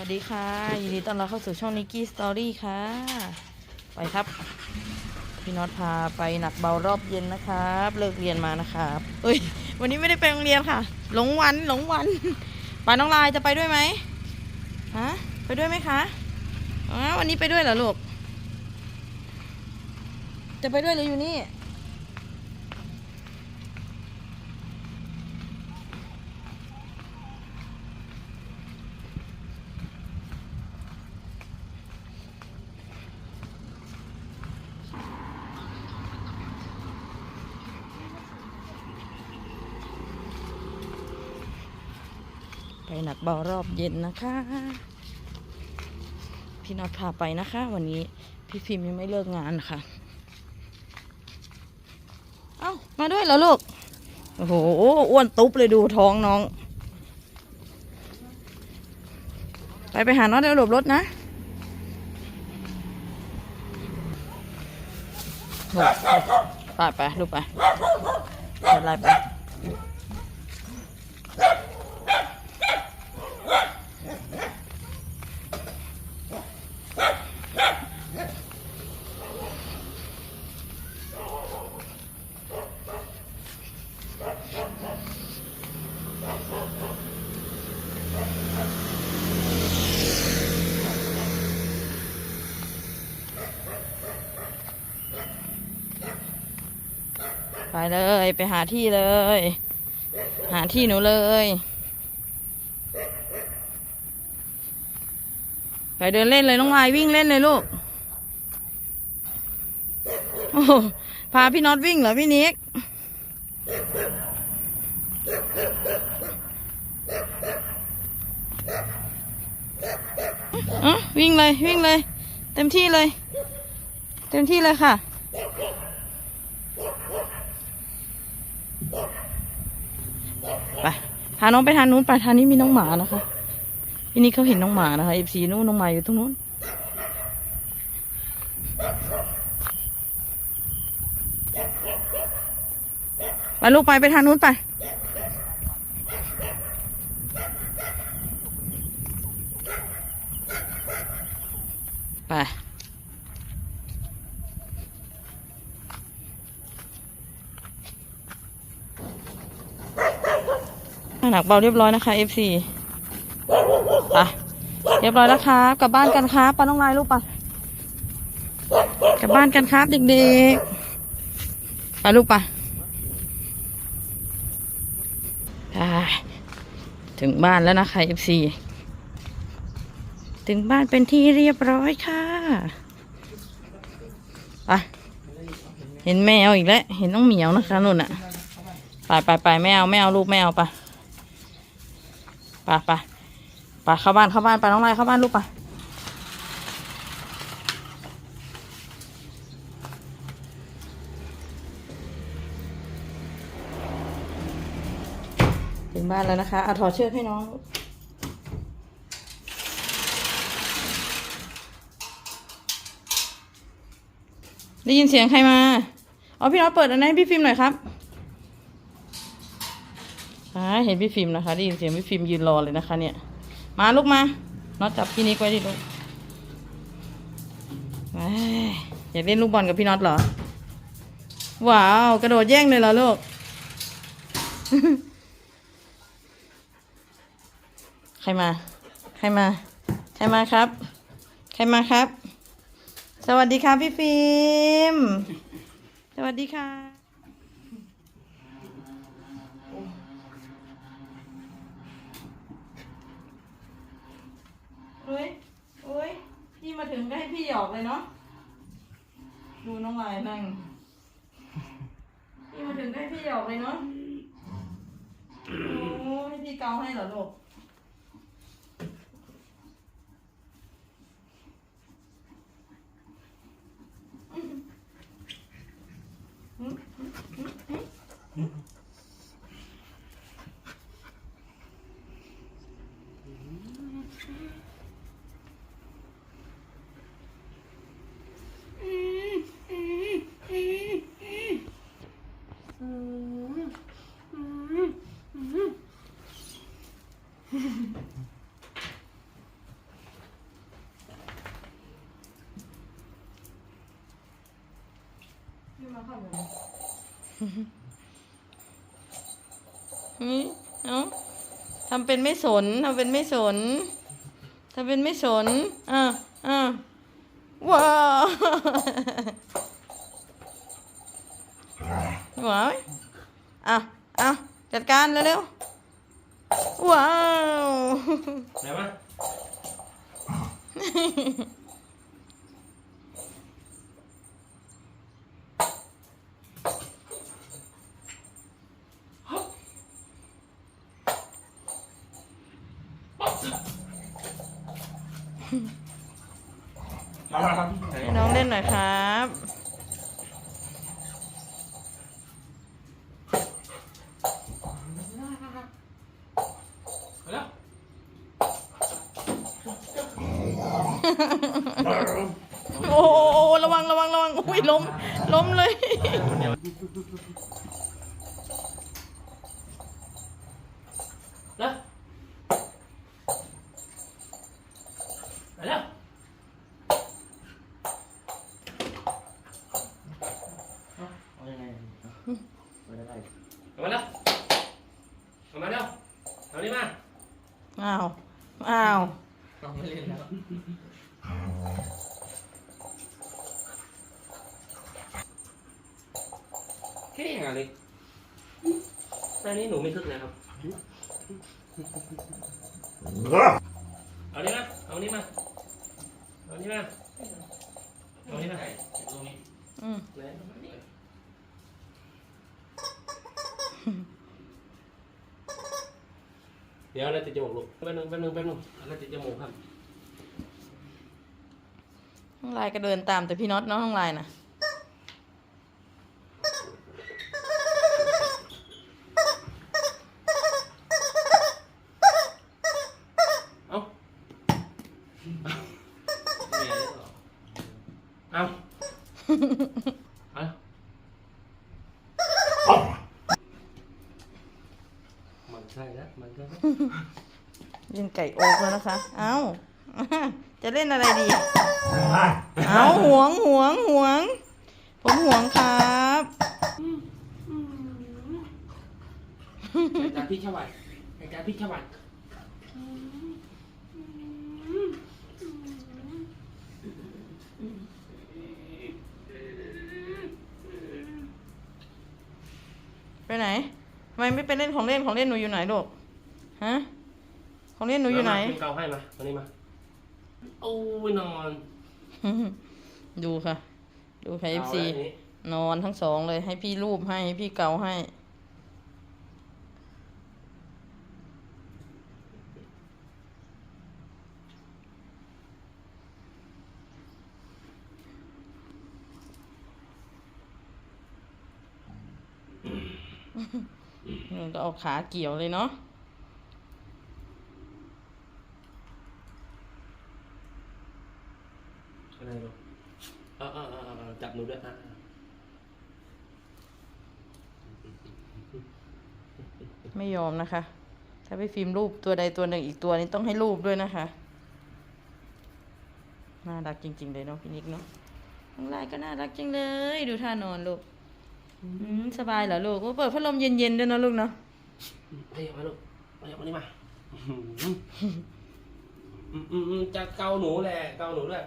วัสดีค่ะยินดีต้อนรับเข้าสู่ช่องนิกกี้สตอรี่ค่ะ ไปครับ พี่น็อตพาไปหนักเบารอบเย็นนะครับ เลิกเรียนมานะครับเอ้ย วันนี้ไม่ได้ไปโรงเรียนค่ะ หลงวันหลงวันปาน้องลายจะไปด้วยไหมฮะไปด้วยไหมคะอ๋อวันนี้ไปด้วยเหรอลูกจะไปด้วยหรืออยู่นี่ ไปหนักเบารอบเย็นนะคะ พี่น็อตพาไปนะคะ วันนี้พี่ฟิมยังไม่เลิกงานค่ะ เอ้า มาด้วยเหรอลูก โอ้โห อ้วนตุ๊บเลยดูท้องน้อง ไปไปหาน้องเดี๋ยวหลบรถนะหลบไปไปลูกไปไปไล่ไป ไปเลยไปหาที่เลย หาที่หนูเลย ไปเดินเล่นเลยน้องวายวิ่งเล่นเลยลูกโอ้โหพาพี่น็อตวิ่งเหรอพี่นิกอะวิ่งเลยวิ่งเลย เต็มที่เลย เต็มที่เลยค่ะ ไปพาน้องไปทางนู้นไปทางนี้มีน้องหมานะคะพี่นี่เขาเห็นน้องหมานะคะเอฟซีนู้นน้องหมาอยู่ตรงนู้นไปลูกไปไปทางนู้นไป ไป หนักเบาเรียบร้อยนะคะ FC ไปเรียบร้อยแล้วครับกลับบ้านกันครับปาน้องลายลูกไปกลับบ้านกันครับเด็กๆไปลูกไปไปถึงบ้านแล้วนะคะ FC ถึงบ้านเป็นที่เรียบร้อยค่ะไปเห็นแมวอีกแล้ว เห็นน้องเหมียวนะคะนุ่นอะไปไปไปไม่เอาไม่เอาลูกไม่เอาไป ไปไปไปเข้าบ้านเข้าบ้านไปน้องไล่เข้าบ้านลูกไปถึงบ้านแล้วนะคะเอาถอดเชือกให้น้องได้ยินเสียงใครมาเอาพี่น้องเปิดอันนั้นให้พี่ฟิล์มหน่อยครับ อ่าเห็นพี่ฟิล์มนะคะได้ยินเสียงพี่ฟิล์มยืนรอเลยนะคะเนี่ย มาลูกมาน็อตจับพี่นิกไว้ดิลูกอยากเล่นลูกบอลกับพี่น็อตเหรอ ว้าว กระโดดแย่งเลยเหรอลูก ใครมา ใครมา ใครมาครับ ใครมาครับ สวัสดีค่ะพี่ฟิล์ม สวัสดีค่ะ เฮ้ยเฮ้ยพี่มาถึงก็ให้พี่หยอกเลยเนาะดูน้องลายนั่งพี่มาถึงก็ให้พี่หยอกเลยเนาะโอ้ให้พี่เกาให้เหรอลูก อ เข้าเลย นี่ เอ้าทำเป็นไม่สนทำเป็นไม่สนทำเป็นไม่สนอะอะว้าวว้าวอะอะจัดการเร็วๆว้าวไหนวะมา ให้น้องเล่นหน่อยครับมาแล้วโอ้โหระวังระวังระวัง อุ้ยล้ม ล้มเลย เองอะเล็กแต่นี้หนูไม่ทึกนะครับ เอานี่มา เอานี่มา เอานี่มา เอานี่มาตรงนี้อืมเลยเดี๋ยวอะไรติดจมูกลูกแป๊บนึงแป๊บนึงแป๊บนึงอะไรติดจมูกครับ น้องลายก็เดินตามแต่พี่น็อตเนาะน้องลายนะ เอาเอาเอา มันใช่แล้วมันก็เล่นไก่โอ๊กแล้วนะคะ เอ้า จะเล่นอะไรดี เอาหวงหวงหวง ผมหวงครับไอ้การพี่ชวัดไอ้การพี่ชวัดไปไหนทำ ไมไม่ไปเล่นของเล่นของเล่นหนูอยู่ไหนลูกฮะของเล่นหนูอยู่ไหนเกาให้มาตรงนี้มาโอ้ยนอน ดูค่ะ ดูค่ะา FC แล้วอันนี้นอนทั้งสองเลยให้พี่รูปให้ให้พี่เกาให้ มันก็เอาขาเกี่ยวเลยเนาะอะไรลูกเออเออเออเออจับหนูด้วยอะอะไม่ยอมนะคะ ถ้าไปฟิล์มรูปตัวใดตัวหนึ่งอีกตัวนี้ต้องให้รูปด้วยนะคะ น่ารักจริง ๆ เลยเนาะพี่นิกเนาะน้องลายก็น่ารักจังเลย ดูท่านอนลูก อืมสบายเหรอลูกว่าเปิดพัดลมเย็นๆด้วยนะลูกเนาะเฮ้ยเอามาลูกเอาเอามานี่มาอืมอืมอืมจะเกาหนูแหละเกาหนูด้วย